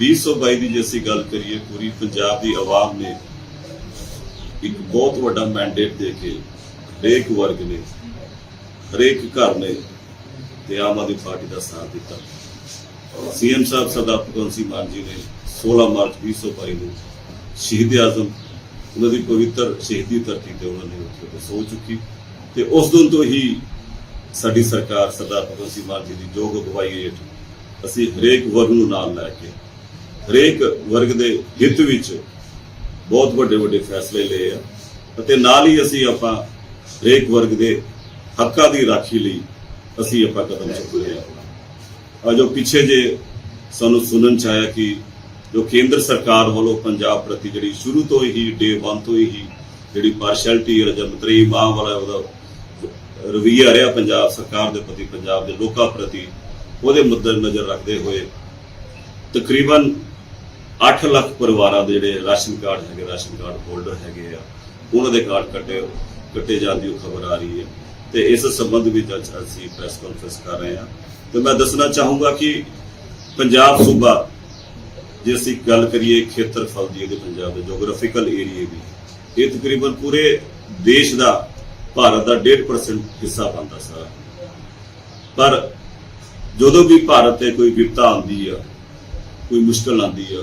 2022 ਦੀ ਜੇ ਅਸੀਂ ਗੱਲ ਕਰੀਏ, ਪੂਰੀ ਪੰਜਾਬ ਦੀ ਆਵਾਮ ਨੇ ਇੱਕ ਬਹੁਤ ਵੱਡਾ ਮੈਂਡੇਟ ਦੇ ਕੇ ਹਰੇਕ ਵਰਗ ਨੇ, ਹਰੇਕ ਘਰ ਨੇ ਤੇ ਆਮ ਆਦਮੀ ਪਾਰਟੀ ਦਾ ਸਾਥ ਦਿੱਤਾ। ਸੀਐਮ ਸਾਹਿਬ ਸਰਦਾਰ ਭਗਵੰਤ ਸਿੰਘ ਮਾਨ ਜੀ ਨੇ 16 ਮਾਰਚ 2022 ਨੂੰ ਸ਼ਹੀਦ ਆਜ਼ਮ, ਉਹਨਾਂ ਦੀ ਪਵਿੱਤਰ ਸ਼ਹੀਦੀ ਧਰਤੀ ਤੇ ਉਹਨਾਂ ਨੇ ਉੱਥੇ ਤੇ ਸੋ ਚੁੱਕੀ ਤੇ ਉਸ ਦਿਨ ਤੋਂ ਹੀ ਸਾਡੀ ਸਰਕਾਰ ਸਰਦਾਰ ਭਗਵੰਤ ਸਿੰਘ ਮਾਨ ਜੀ ਦੀ ਯੋਗ ਅਗਵਾਈ ਹੇਠ ਅਸੀਂ ਹਰੇਕ ਵਰਗ ਨੂੰ ਨਾਲ ਲੈ ਕੇ ਹਰੇਕ ਵਰਗ ਦੇ ਹਿੱਤ ਵਿੱਚ ਬਹੁਤ ਵੱਡੇ ਵੱਡੇ ਫੈਸਲੇ ਲਏ ਆ ਅਤੇ ਨਾਲ ਹੀ ਅਸੀਂ ਆਪਾਂ ਹਰੇਕ ਵਰਗ ਦੇ ਹੱਕਾਂ ਦੀ ਰਾਖੀ ਲਈ ਅਸੀਂ ਆਪਾਂ ਕਦਮ ਚੁੱਕੇ ਆ। ਜੋ ਪਿੱਛੇ ਜੇ ਸਾਨੂੰ ਸੁਣਨ ਚ ਆਇਆ ਕਿ ਜੋ ਕੇਂਦਰ ਸਰਕਾਰ ਵੱਲੋਂ ਪੰਜਾਬ ਪ੍ਰਤੀ ਜਿਹੜੀ ਸ਼ੁਰੂ ਤੋਂ ਹੀ ਡੇ 1 ਤੋਂ ਹੀ ਜਿਹੜੀ ਪਾਰਸ਼ੈਲਿਟੀ ਜਾਂ ਮਾਂ ਵਾਲਾ ਉਹਦਾ ਰਵਈਆ ਰਿਹਾ ਪੰਜਾਬ ਸਰਕਾਰ ਦੇ ਪ੍ਰਤੀ, ਪੰਜਾਬ ਦੇ ਲੋਕਾਂ ਪ੍ਰਤੀ, ਉਹਦੇ ਮੁੱਦੇ ਨਜ਼ਰ ਰੱਖਦੇ ਹੋਏ ਤਕਰੀਬਨ 8 ਲੱਖ ਪਰਿਵਾਰਾਂ ਦੇ ਜਿਹੜੇ ਰਾਸ਼ਨ ਕਾਰਡ ਹੈਗੇ, ਰਾਸ਼ਨ ਕਾਰਡ ਹੋਲਡਰ ਹੈਗੇ ਆ, ਉਹਨਾਂ ਦੇ ਕਾਰਡ ਕੱਟੇ ਕੱਟੇ ਜਾਣ ਦੀ ਖਬਰ ਆ ਰਹੀ ਹੈ। ਤੇ ਇਸ ਸੰਬੰਧ ਵਿੱਚ ਅੱਜ ਅਸੀਂ ਪ੍ਰੈਸ ਕਾਨਫਰੰਸ ਕਰ ਰਹੇ ਹਾਂ। ਤੇ ਮੈਂ ਦੱਸਣਾ ਚਾਹੂੰਗਾ ਕਿ ਪੰਜਾਬ ਸੂਬਾ, ਜੇ ਅਸੀਂ ਗੱਲ ਕਰੀਏ ਖੇਤਰਫਲ ਦੀ, ਇਹਦੇ ਪੰਜਾਬ ਦੇ ਜੀਓਗ੍ਰਾਫੀਕਲ ਏਰੀਏ ਦੀ, ਇਹ ਤਕਰੀਬਨ ਪੂਰੇ ਦੇਸ਼ ਦਾ, ਭਾਰਤ ਦਾ 1.5% ਹਿੱਸਾ ਬਣਦਾ ਸਾਰਾ। ਪਰ ਜਦੋਂ ਵੀ ਭਾਰਤ ਤੇ ਕੋਈ ਵਿਪਤਾ ਆਉਂਦੀ ਆ, ਕੋਈ ਮੁਸ਼ਕਲ ਆਉਂਦੀ ਆ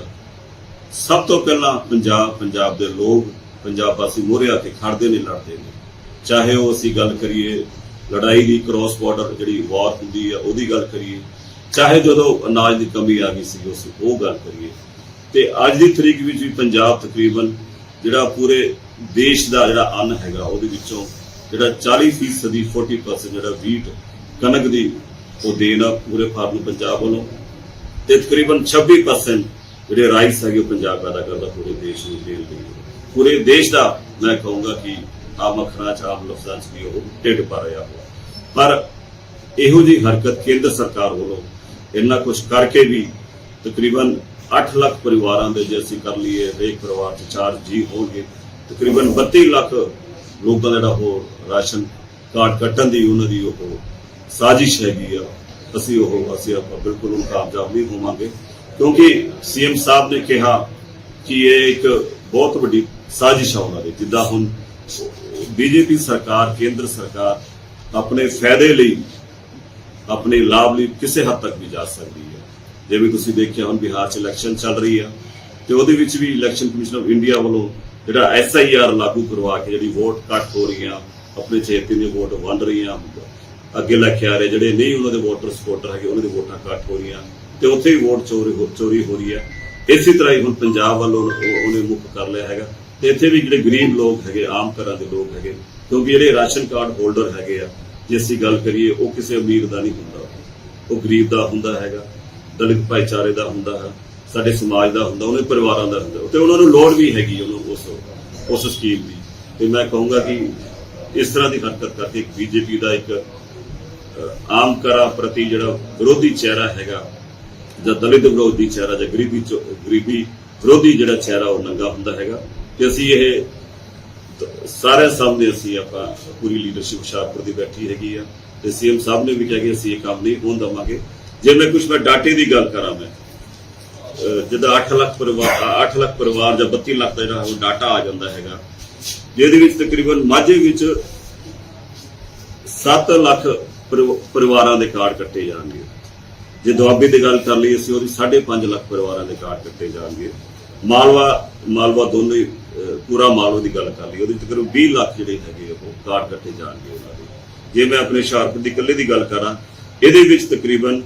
ਸਭ ਤੋਂ ਪਹਿਲਾਂ ਪੰਜਾਬ ਪੰਜਾਬ ਦੇ ਲੋਕ, ਪੰਜਾਬ ਵਾਸੀ ਮੋਹਰੇ ਆ ਕੇ ਖੜਦੇ ਨੇ, ਲੜਦੇ ਨੇ। ਚਾਹੇ ਉਹ ਅਸੀਂ ਗੱਲ ਕਰੀਏ ਲੜਾਈ ਦੀ ਕ੍ਰਾਸ ਬਾਰਡਰ ਜਿਹੜੀ ਵਾਰ ਹੁੰਦੀ ਆ, ਉਹਦੀ ਗੱਲ ਕਰੀਏ, ਚਾਹੇ ਜਦੋਂ ਅਨਾਜ ਦੀ ਕਮੀ ਆ ਗਈ ਸੀ, ਉਸ ਉਹ ਗੱਲ ਕਰੀਏ। ਤੇ ਅੱਜ ਦੀ ਤਰੀਕ ਵਿੱਚ ਵੀ ਪੰਜਾਬ ਤਕਰੀਬਨ ਜਿਹੜਾ ਪੂਰੇ ਦੇਸ਼ ਦਾ ਜਿਹੜਾ ਅੰਨ ਹੈਗਾ, ਉਹਦੇ ਵਿੱਚੋਂ ਜਿਹੜਾ 40% ਦੀ 40% ਜਿਹੜਾ ਵੀਟ ਕਣਕ ਦੀ ਉਹ ਦੇਣਾ ਪੂਰੇ ਭਾਰਤ ਨੂੰ, ਪੰਜਾਬ ਵੱਲੋਂ। ਤੇ ਤਕਰੀਬਨ 26% ਜਿਹੜੇ ਰਾਈਟਸ ਹੈਗੇ ਉਹ ਪੰਜਾਬ ਪੈਦਾ ਕਰਦਾ ਪੂਰੇ ਦੇਸ਼ ਨੂੰ ਦੇਣ ਲਈ ਪੂਰੇ ਦੇਸ਼ ਦਾ ਮੈਂ ਕਹੂੰਗਾ ਕਿ ਆਮ ਅੱਖਰਾਂ ਚ, ਆਮ ਲਫ਼ਜ਼ਾਂ ਚ ਵੀ ਉਹ ਢਿੱਡ ਭਰ ਰਿਹਾ ਹੋ ਪਰ ਇਹੋ ਜੀ ਹਰਕਤ ਕੇਂਦਰ ਸਰਕਾਰ ਵੱਲੋਂ ਇੰਨਾ ਕੁਝ ਕਰਕੇ ਵੀ ਤਕਰੀਬਨ 8 ਲੱਖ ਪਰਿਵਾਰਾਂ ਦੇ ਜੇ ਅਸੀਂ ਕਰ ਲਈਏ, ਹਰੇਕ ਪਰਿਵਾਰ 'ਚ ਚਾਰ ਜੀ ਹੋਣਗੇ, ਤਕਰੀਬਨ 32 ਲੱਖ ਲੋਕਾਂ ਦਾ ਜਿਹੜਾ ਉਹ ਰਾਸ਼ਨ ਕਾਰਡ ਕੱਟਣ ਦੀ ਉਹਨਾਂ ਦੀ ਉਹ ਸਾਜ਼ਿਸ਼ ਹੈਗੀ ਆ। ਅਸੀਂ ਉਹ, ਅਸੀਂ ਆਪਾਂ ਬਿਲਕੁਲ ਕਾਮਯਾਬ ਨਹੀਂ ਹੋਵਾਂਗੇ। ਕਿਉਂਕਿ ਸੀਐਮ ਸਾਹਿਬ ਨੇ ਕਿਹਾ ਕਿ ਇਹ ਇੱਕ ਬਹੁਤ ਵੱਡੀ ਸਾਜ਼ਿਸ਼ ਆ ਉਹਨਾਂ ਦੀ, ਜਿੱਦਾਂ ਹੁਣ ਬੀਜੇਪੀ ਸਰਕਾਰ, ਕੇਂਦਰ ਸਰਕਾਰ ਆਪਣੇ ਫਾਇਦੇ ਲਈ ਆਪਣੇ ਲਾਭ ਲਈ ਕਿਸੇ ਹੱਦ ਤੱਕ ਵੀ ਜਾ ਸਕਦੀ ਹੈ। ਜਿਵੇਂ ਤੁਸੀਂ ਦੇਖਿਆ ਹੁਣ ਬਿਹਾਰ 'ਚ ਇਲੈਕਸ਼ਨ ਚੱਲ ਰਹੀ ਆ ਤੇ ਉਹਦੇ ਵਿੱਚ ਵੀ ਇਲੈਕਸ਼ਨ ਕਮਿਸ਼ਨ ਆਫ ਇੰਡੀਆ ਵੱਲੋਂ ਜਿਹੜਾ ਐਸਆਈਆਰ ਲਾਗੂ ਕਰਵਾ ਕੇ ਜਿਹੜੀ ਵੋਟ ਕੱਟ ਹੋ ਰਹੀਆਂ, ਆਪਣੇ ਚੇਤੇ ਦੇ ਵੋਟ ਵੰਡ ਰਹੀਆਂ, ਅੱਗੇ ਲੈ ਕੇ ਆ ਰਹੇ ਜਿਹੜੇ ਨਹੀਂ ਉਹਨਾਂ ਦੇ ਵੋਟਰ ਸਪੋਰਟਰ ਹੈਗੇ, ਉਹਨਾਂ ਦੇ ਵੋਟਾਂ ਕੱਟ ਹੋ ਰਹੀਆਂ। ਤੇ ਉੱਥੇ ਵੀ ਵੋਟ ਚੋਰੀ ਹੋ- ਚੋਰੀ ਹੋ ਰਹੀ ਹੈ। ਇਸੇ ਤਰ੍ਹਾਂ ਹੀ ਹੁਣ ਪੰਜਾਬ ਵੱਲੋਂ ਉਹ- ਉਹਨੇ ਮੁੱਖ ਕਰ ਲਿਆ ਹੈਗਾ। ਤੇ ਇੱਥੇ ਵੀ ਜਿਹੜੇ ਗਰੀਬ ਲੋਕ ਹੈਗੇ, ਆਮ ਘਰਾਂ ਦੇ ਲੋਕ ਹੈਗੇ, ਕਿਉਂਕਿ ਜਿਹੜੇ ਰਾਸ਼ਨ ਕਾਰਡ ਹੋਲਡਰ ਹੈਗੇ ਆ, ਜੇ ਅਸੀਂ ਗੱਲ ਕਰੀਏ, ਉਹ ਕਿਸੇ ਅਮੀਰ ਦਾ ਨਹੀਂ ਹੁੰਦਾ। ਉਹ ਗਰੀਬ ਦਾ ਹੁੰਦਾ ਹੈਗਾ, ਦਲਿਤ ਭਾਈਚਾਰੇ ਦਾ ਹੁੰਦਾ ਹੈ, ਸਾਡੇ ਸਮਾਜ ਦਾ ਹੁੰਦਾ, ਉਹਨੇ ਪਰਿਵਾਰਾਂ ਦਾ ਹੁੰਦਾ। ਤੇ ਉਹਨਾਂ ਨੂੰ ਲੋੜ ਵੀ ਹੈਗੀ ਉਹਨੂੰ ਉਸ ਉਸ ਸਕੀਮ ਦੀ। ਤੇ ਮੈਂ ਕਹੂੰਗਾ ਕਿ ਇਸ ਤਰ੍ਹਾਂ ਦੀ ਹਰਕਤ ਕਰਕੇ ਬੀਜੇਪੀ ਦਾ ਇੱਕ ਆਮ ਕਰਾ ਪ੍ਰਤੀ ਜਿਹੜਾ ਵਿਰੋਧੀ ਚਿਹਰਾ ਹੈਗਾ ਜਾਂ ਦਲਿਤ ਵਿਰੋਧੀ ਚਿਹਰਾ ਜਾਂ ਗਰੀਬੀ ਗਰੀਬੀ ਵਿਰੋਧੀ ਜਿਹੜਾ ਚਿਹਰਾ ਉਹ ਨੰਗਾ ਹੁੰਦਾ ਹੈਗਾ। ਤੇ ਅਸੀਂ ਇਹ ਤ- ਸਾਰਿਆਂ ਸਾਹਮਣੇ ਅਸੀਂ ਆਪਾਂ ਪੂਰੀ ਲੀਡਰਸ਼ਿਪ ਹੁਸ਼ਿਆਰਪੁਰ ਦੀ ਬੈਠੀ ਹੈਗੀ ਆ। ਤੇ ਸੀਐਮ ਸਾਹਿਬ ਨੇ ਵੀ ਕਿਹਾ ਕਿ ਅਸੀਂ ਇਹ ਕੰਮ ਨਹੀਂ ਹੋਣ ਦਵਾਂਗੇ। ਜੇ ਮੈਂ ਕੁਝ ਮੈਂ ਡਾਟੇ ਦੀ ਗੱਲ ਕਰਾਂ ਮੈਂ, ਅਹ ਜਿੱਦਾਂ 8 ਲੱਖ ਪਰਿਵਾਰ 8 ਲੱਖ ਪਰਿਵਾਰ ਜਾਂ 32 ਲੱਖ ਦਾ ਜਿਹੜਾ ਉਹ ਡਾਟਾ ਆ ਜਾਂਦਾ ਹੈਗਾ, ਜਿਹਦੇ ਵਿੱਚ ਤਕਰੀਬਨ ਮਾਝੇ ਵਿੱਚ 7 ਲੱਖ ਪਰਿਵਾਰਾਂ ਦੇ ਕਾਰਡ ਕੱਟੇ ਜਾਣਗੇ। ਜੇ ਦੁਆਬੇ ਦੀ ਗੱਲ ਕਰ ਲਈ ਅਸੀਂ, ਉਹਦੀ 5.5 ਲੱਖ ਪਰਿਵਾਰਾਂ ਦੇ ਕਾਰਡ ਕੱਟੇ ਜਾਣਗੇ। ਮਾਲਵਾ ਮਾਲਵਾ ਦੋਨੇ ਪੂਰਾ ਮਾਲਵਾ ਦੀ ਗੱਲ ਕਰ ਲਈ ਉਹਦੀ ਤਕਰੀਬਨ 20 ਲੱਖ ਜਿਹੜੇ ਹੈਗੇ ਉਹ ਕਾਰਡ ਕੱਟੇ ਜਾਣਗੇ ਉਹਨਾਂ ਦੇ। ਜੇ ਮੈਂ ਆਪਣੇ ਹੁਸ਼ਿਆਰਪੁਰ ਦੀ ਇਕੱਲੇ ਦੀ ਗੱਲ ਕਰਾਂ, ਇਹਦੇ ਵਿੱਚ ਤਕਰੀਬਨ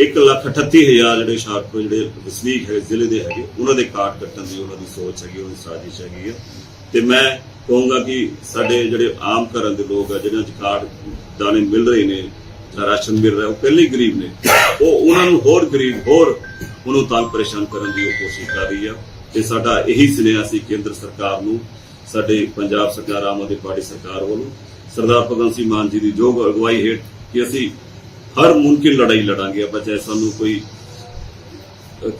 1 ਲੱਖ 38 ਹਜ਼ਾਰ ਜਿਹੜੇ ਹੁਸ਼ਿਆਰਪੁਰ ਜਿਹੜੇ ਵਸਨੀਕ ਹੈ ਜ਼ਿਲ੍ਹੇ ਦੇ ਹੈਗੇ, ਉਹਨਾਂ ਦੇ ਕਾਰਡ ਕੱਟਣ ਦੀ ਉਹਨਾਂ ਦੀ ਸੋਚ ਹੈਗੀ ਉਹਦੀ ਸਾਜ਼ਿਸ਼ ਹੈਗੀ ਹੈ ਤੇ ਮੈਂ ਕਹੂੰਗਾ ਕਿ ਸਾਡੇ ਜਿਹੜੇ ਆਮ ਘਰਾਂ ਦੇ ਲੋਕ ਆ, ਜਿਹਨਾਂ 'ਚ ਕਾਰਡ ਦਾਣੇ ਮਿਲ ਰਹੇ ਨੇ ਰਾਸ਼ਨ ਮਿਲ ਰਿਹਾ, ਉਹ ਪਹਿਲੇ ਹੀ ਗਰੀਬ ਨੇ। ਉਹ ਉਹਨਾਂ ਨੂੰ ਹੋਰ ਗਰੀਬ, ਹੋਰ ਉਹਨੂੰ ਤੰਗ ਪਰੇਸ਼ਾਨ ਕਰਨ ਦੀ ਉਹ ਕੋਸ਼ਿਸ਼ ਕਰ ਰਹੀ ਆ। ਤੇ ਸਾਡਾ ਇਹੀ ਸੁਨੇਹਾ ਸੀ ਕੇਂਦਰ ਸਰਕਾਰ ਨੂੰ, ਸਾਡੇ ਪੰਜਾਬ ਸਰਕਾਰ, ਆਮ ਆਦਮੀ ਪਾਰਟੀ ਸਰਕਾਰ ਵੱਲੋਂ। ਸਰਦਾਰ ਭਗਵੰਤ ਸਿੰਘ ਮਾਨ ਜੀ ਦੀ ਯੋਗ ਅਗਵਾਈ ਹੇਠ ਕਿ ਅਸੀਂ ਹਰ ਮੁਮਕਿਨ ਲੜਾਈ ਲੜਾਂਗੇ, ਆਪਾਂ ਚਾਹੇ ਸਾਨੂੰ ਕੋਈ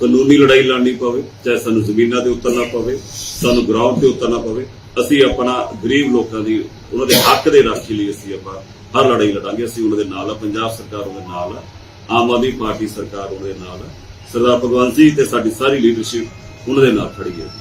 ਕਾਨੂੰਨੀ ਲੜਾਈ ਲੜਨੀ ਪਵੇ, ਚਾਹੇ ਸਾਨੂੰ ਜ਼ਮੀਨਾਂ ਤੇ ਉਤਰਨਾ ਪਵੇ, ਸਾਨੂੰ ਗਰਾਊਂਡ ਤੇ ਉਤਰਨਾ ਪਵੇ, ਅਸੀਂ ਆਪਣਾ ਗਰੀਬ ਲੋਕਾਂ ਦੀ, ਉਹਨਾਂ ਦੇ ਹੱਕ ਦੇ ਰਾਖੀ ਲਈ ਅਸੀਂ ਆਪਾਂ ਹਰ ਲੜਾਈ ਲੜਾਂਗੇ, ਅਸੀਂ ਉਹਨਾਂ ਦੇ ਨਾਲ ਆ, ਪੰਜਾਬ ਸਰਕਾਰ ਉਹਦੇ ਨਾਲ ਆ, ਆਮ ਆਦਮੀ ਪਾਰਟੀ ਸਰਕਾਰ ਉਹਦੇ ਨਾਲ ਆ। ਸਰਦਾਰ ਭਗਵੰਤ ਸਿੰਘ ਤੇ ਸਾਡੀ ਸਾਰੀ ਲੀਡਰਸ਼ਿਪ ਉਹਨਾਂ ਦੇ ਨਾਲ ਖੜੀ ਹੈ।